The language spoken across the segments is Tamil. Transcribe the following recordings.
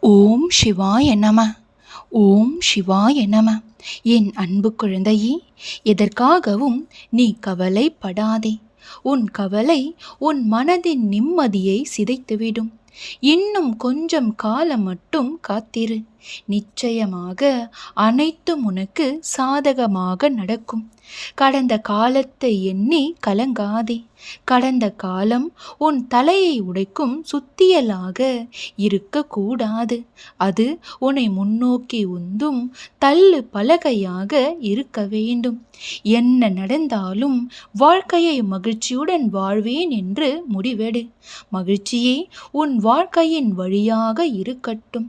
ஓம் சிவாய நம. ஓம் சிவாய நம. என் அன்பு குழந்தையே எதற்காகவும் நீ கவலைப்படாதே. உன் கவலை உன் மனதின் நிம்மதியை சிதைத்துவிடும். இன்னும் கொஞ்சம் காலம் மட்டும் காத்திரு. நிச்சயமாக அனைத்தும் உனக்கு சாதகமாக நடக்கும். கடந்த காலத்தை எண்ணி கலங்காதே. கடந்த காலம் உன் தலையை உடைக்கும் சுத்தியலாக இருக்கக்கூடாது. அது உன்னை முன்னோக்கி உந்தும் தள்ளு பலகையாக இருக்க வேண்டும். என்ன நடந்தாலும் வாழ்க்கையை மகிழ்ச்சியுடன் வாழ்வேன் என்று முடிவெடு. மகிழ்ச்சியே உன் வாழ்க்கையின் வழியாக இருக்கட்டும்.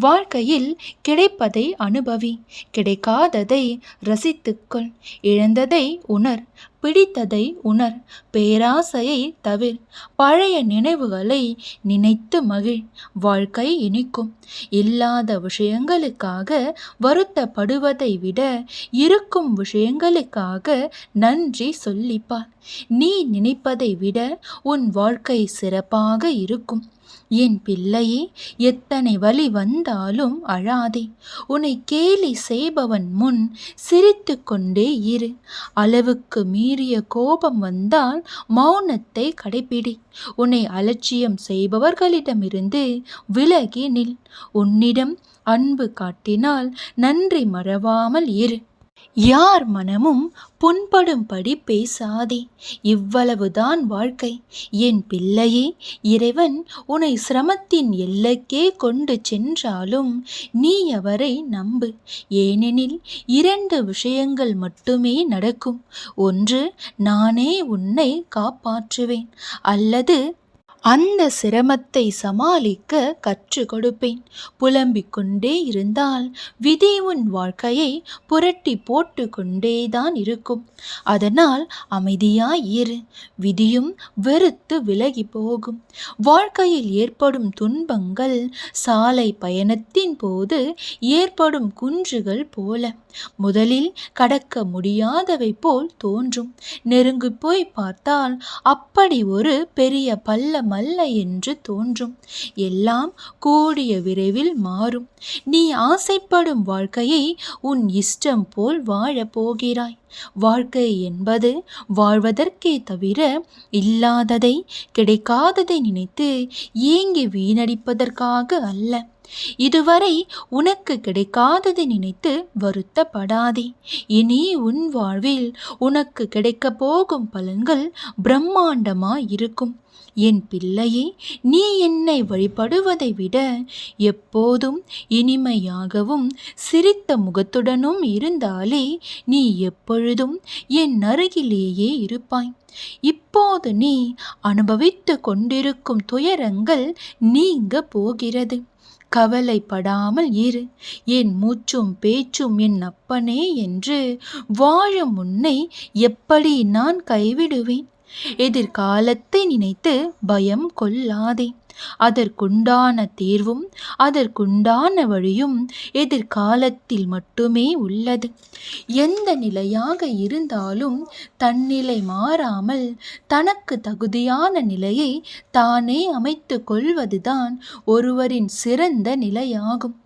வாழ்க்கையில் கிடைப்பதை அனுபவி கிடைக்காததை ரசித்துக்கொள். இழந்ததை உணர் பிடித்ததை உணர். பேராசையை தவிர். பழைய நினைவுகளை நினைத்து மகிழ். வாழ்க்கை இனிக்கும். இல்லாத விஷயங்களுக்காக வருத்தப்படுவதை விட இருக்கும் விஷயங்களுக்காக நன்றி சொல்லிப்பார். நீ நினைப்பதை விட உன் வாழ்க்கை சிறப்பாக இருக்கும். என் பிள்ளையே எத்தனை வழி வந்தாலும் அழாதே. உன்னை கேலி செய்பவன் முன் சிரித்து கொண்டே இரு. அளவுக்கு மீறிய கோபம் வந்தால் மௌனத்தை கடைபிடி உன்னை அலட்சியம் செய்பவர்களிடமிருந்து விலகி நில். உன்னிடம் அன்பு காட்டினால் நன்றி மறவாமல் இரு. யார் மனமும் புண்படும்படி பேசாதே. இவ்வளவுதான் வாழ்க்கை. என் பிள்ளையே இறைவன் உன்னை சிரமத்தின் எல்லைக்கே கொண்டு சென்றாலும் நீ அவரை நம்பு. ஏனெனில் இரண்டு விஷயங்கள் மட்டுமே நடக்கும். ஒன்று நானே உன்னை காப்பாற்றுவேன். அல்லது அந்த சிரமத்தை சமாளிக்க கற்றுக் கொடுப்பேன். புலம்பிக் கொண்டே இருந்தால் விதி உன் வாழ்க்கையை புரட்டி போட்டு கொண்டேதான் இருக்கும். அதனால் அமைதியாய் இரு. விதியும் வெறுத்து விலகி போகும். வாழ்க்கையில் ஏற்படும் துன்பங்கள் சாலை பயணத்தின் போது ஏற்படும் குன்றுகள் போல. முதலில் கடக்க முடியாதவை போல் தோன்றும். நெருங்கி போய் பார்த்தால் அப்படி ஒரு பெரிய பள்ளம் அல்ல என்று தோன்றும். எல்லாம் கூடிய விரைவில் மாறும். நீ ஆசைப்படும் வாழ்க்கையை உன் இஷ்டம் போல் வாழப் போகிறாய். வாழ்க்கை என்பது வாழ்வதற்கே தவிர இல்லாததை கிடைக்காததை நினைத்து ஏங்கி வீணடிப்பதற்காக அல்ல. இதுவரை உனக்கு கிடைக்காதது நினைத்து வருத்தப்படாதே. இனி உன் வாழ்வில் உனக்கு கிடைக்கப் போகும் பலன்கள் பிரம்மாண்டமாய் இருக்கும் என் பிள்ளையே நீ என்னை வழிபடுவதை விட எப்போதும் இனிமையாகவும் சிரித்த முகத்துடனும் இருந்தாலே நீ எப்பொழுதும் என் அருகிலேயே இருப்பாய். இப்போது நீ அனுபவித்து கொண்டிருக்கும் துயரங்கள் நீங்க போகிறது. கவலைப்படாமல் இரு. என் மூச்சும் பேச்சும் என் அப்பனே என்று வாழும் உன்னை எப்படி நான் கைவிடுவேன்? எதிர்காலத்தை நினைத்து பயம் கொள்ளாதே. அதற்குண்டான தேர்வும் அதற்குண்டான வழியும் எதிர்காலத்தில் மட்டுமே உள்ளது. எந்த நிலையாக இருந்தாலும் தன்னிலை மாறாமல் தனக்கு தகுதியான நிலையை தானே அமைத்து கொள்வதுதான் ஒருவரின் சிறந்த நிலையாகும்.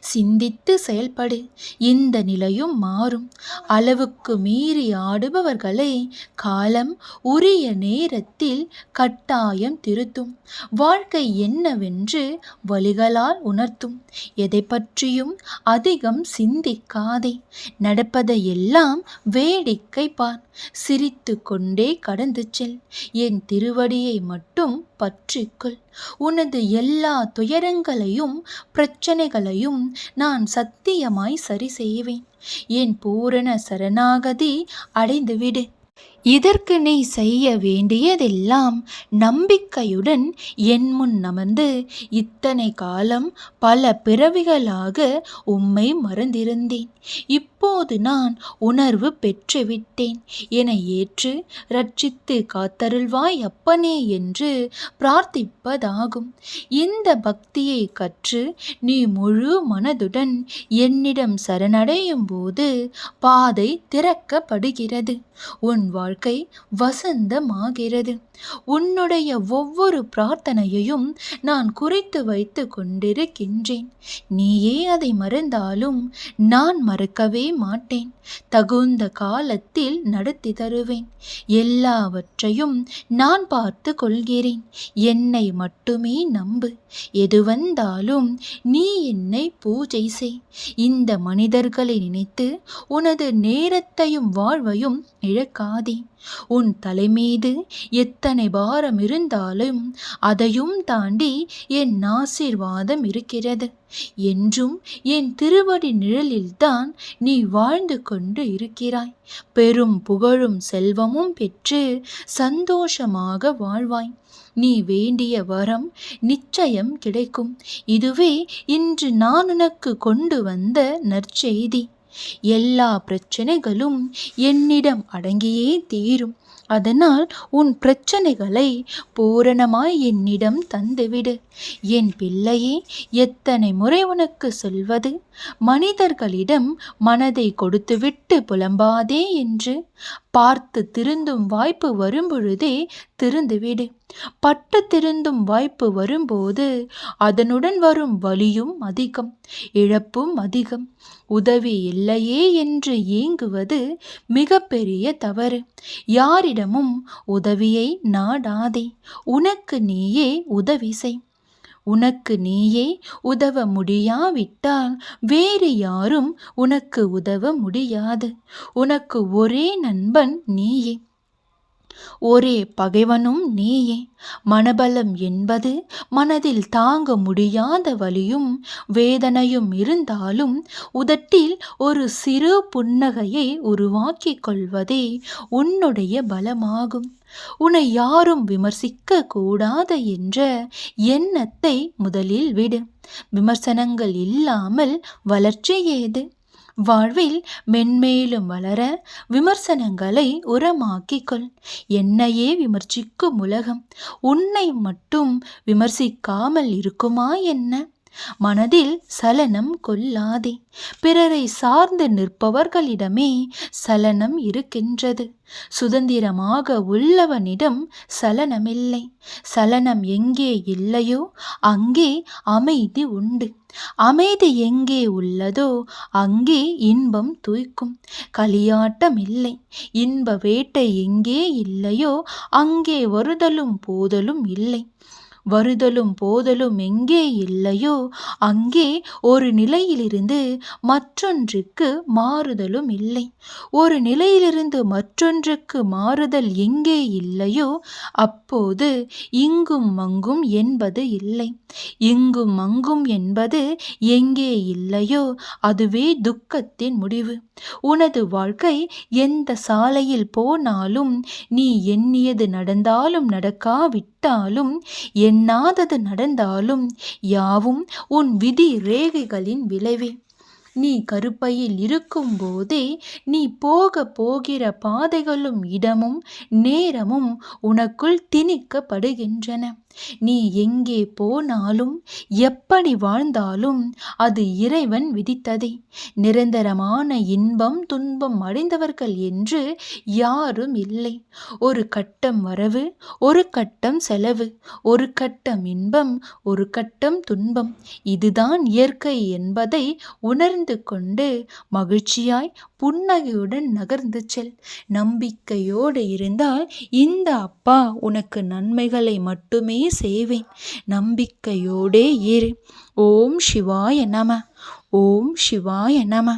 சிந்தித்து செயல்படு. இந்த நிலையும் மாறும். அளவுக்கு மீறி ஆடுபவர்களை காலம் உரிய நேரத்தில் கட்டாயம் திருத்தும். வாழ்க்கை என்னவென்று வழிகளால் உணர்த்தும். எதை பற்றியும் அதிகம் சிந்திக்காதே. நடப்பதையெல்லாம் வேடிக்கை பார். சிரித்து கொண்டே கடந்து செல். என் திருவடியை மட்டும் பற்றிக்கொள். உனது எல்லா துயரங்களையும் பிரச்சனைகளையும் நான் சத்தியமாய் சரி செய்வேன் என் பூரண சரணாகதி அடைந்துவிடு. இதற்கு நீ செய்ய வேண்டியதெல்லாம் நம்பிக்கையுடன் என் முன் அமர்ந்து இத்தனை காலம் பல பிறவிகளாக உம்மை மறந்திருந்தேன். இப்போது நான் உணர்வு பெற்றுவிட்டேன். என ஏற்று ரட்சித்து காத்தருள்வாய் அப்பனே என்று பிரார்த்திப்பதாகும். இந்த பக்தியை கற்று நீ முழு மனதுடன் என்னிடம் சரணடையும் போது பாதை திறக்கப்படுகிறது. உன் வாழ்க்கை வாழ்க்கை வசந்தமாகிறது. உன்னுடைய ஒவ்வொரு பிரார்த்தனையையும் நான் குறித்து வைத்து கொண்டிருக்கின்றேன். நீயே அதை மறந்தாலும் நான் மறக்கவே மாட்டேன். தகுந்த காலத்தில் நடத்தி தருவேன். எல்லாவற்றையும் நான் பார்த்து கொள்கிறேன். என்னை மட்டுமே நம்பு. எது வந்தாலும் நீ என்னை பூஜை செய். இந்த மனிதர்களை நினைத்து உனது நேரத்தையும் வாழ்வையும் இழக்காதே. உன் தலைமீது எத்தனை பாரம் இருந்தாலும் அதையும் தாண்டி என் ஆசீர்வாதம் இருக்கிறது. என்றும் என் திருவடி நிழலில்தான் நீ வாழ்ந்து கொண்டு இருக்கிறாய். பெரும் புகழும் செல்வமும் பெற்று சந்தோஷமாக வாழ்வாய். நீ வேண்டிய வரம் நிச்சயம் கிடைக்கும். இதுவே இன்று நான் உனக்கு கொண்டு வந்த நற்செய்தி. எல்லா பிரச்சனைகளும் என்னிடம் அடங்கியே தீரும். அதனால் உன் பிரச்சனைகளை பூரணமாய் என்னிடம் தந்துவிடு. என் பிள்ளையே எத்தனை முறை உனக்கு சொல்வது? மனிதர்களிடம் மனதை கொடுத்துவிட்டு புலம்பாதே என்று பார்த்து திருந்தும் வாய்ப்பு வரும்பொழுதே திருந்துவிடு. பட்டு திருந்தும் வாய்ப்பு வரும்போது அதனுடன் வரும் வலியும் அதிகம் இழப்பும் அதிகம். உதவி இல்லையே என்று ஏங்குவது மிகப்பெரிய தவறு. யாரிடம் யாரிடமும் உதவியை நாடாதே. உனக்கு நீயே உதவி செய் உனக்கு நீயே உதவ முடியாவிட்டால் வேறு யாரும் உனக்கு உதவ முடியாது. உனக்கு ஒரே நண்பன் நீயே. ஒரே பகைவனும் நீயே. மனபலம் என்பது மனதில் தாங்க முடியாத வலியும் வேதனையும் இருந்தாலும் உதட்டில் ஒரு சிறு புன்னகையை உருவாக்கிக் கொள்வதே உன்னுடைய பலமாகும். உன்னை யாரும் விமர்சிக்க கூடாது என்ற எண்ணத்தை முதலில் விடு. விமர்சனங்கள் இல்லாமல் வளர்ச்சி ஏது? வாழ்வில் மென்மேலும் வளர விமர்சனங்களை உரமாக்கிக்கொள். என்னையே விமர்சிக்கும் உலகம் உன்னை மட்டும் விமர்சிக்காமல் இருக்குமா என்ன? மனதில் சலனம் கொள்ளாதே. பிறரை சார்ந்து நிற்பவர்களிடமே சலனம் இருக்கின்றது. சுதந்திரமாக உள்ளவனிடம் சலனமில்லை. சலனம் எங்கே இல்லையோ அங்கே அமைதி உண்டு. அமைதி எங்கே உள்ளதோ அங்கே இன்பம் தூய்க்கும். களியாட்டம் இல்லை. இன்ப வேட்டை எங்கே இல்லையோ அங்கே வருதலும் போதலும் இல்லை. வருதலும் போதலும் எங்கே இல்லையோ அங்கே ஒரு நிலையிலிருந்து மற்றொன்றுக்கு மாறுதலும் இல்லை. ஒரு நிலையிலிருந்து மற்றொன்றுக்கு மாறுதல் எங்கே இல்லையோ அப்போது இங்கும் அங்கும் என்பது இல்லை. இங்கும் அங்கும் என்பது எங்கே இல்லையோ அதுவே துக்கத்தின் முடிவு. உனது வாழ்க்கை எந்த சாலையில் போனாலும் நீ எண்ணியது நடந்தாலும் நடக்காவிட்டாலும் எண்ணாதது நடந்தாலும் யாவும் உன் விதி ரேகைகளின் விளைவே. நீ கருப்பையில் இருக்கும்போதே நீ போக போகிற பாதைகளும் இடமும் நேரமும் உனக்குள் திணிக்கப்படுகின்றன. நீ எங்கே போனாலும் எப்படி வாழ்ந்தாலும் அது இறைவன் விதித்ததே. நிரந்தரமான இன்பம் துன்பம் அடைந்தவர்கள் என்று யாரும் இல்லை. ஒரு கட்டம் வரவு ஒரு கட்டம் செலவு ஒரு கட்டம் இன்பம் ஒரு கட்டம் துன்பம். இதுதான் இயற்கை என்பதை உணர்ந்து புரிந்து கொண்டு மகிழ்ச்சியாய் புன்னகையுடன் நகர்ந்து செல். நம்பிக்கையோடு இருந்தால் இந்த அப்பா உனக்கு நன்மைகளை மட்டுமே செய்வேன். நம்பிக்கையோடே இரு. ஓம் சிவாய நம. ஓம் சிவாய நம.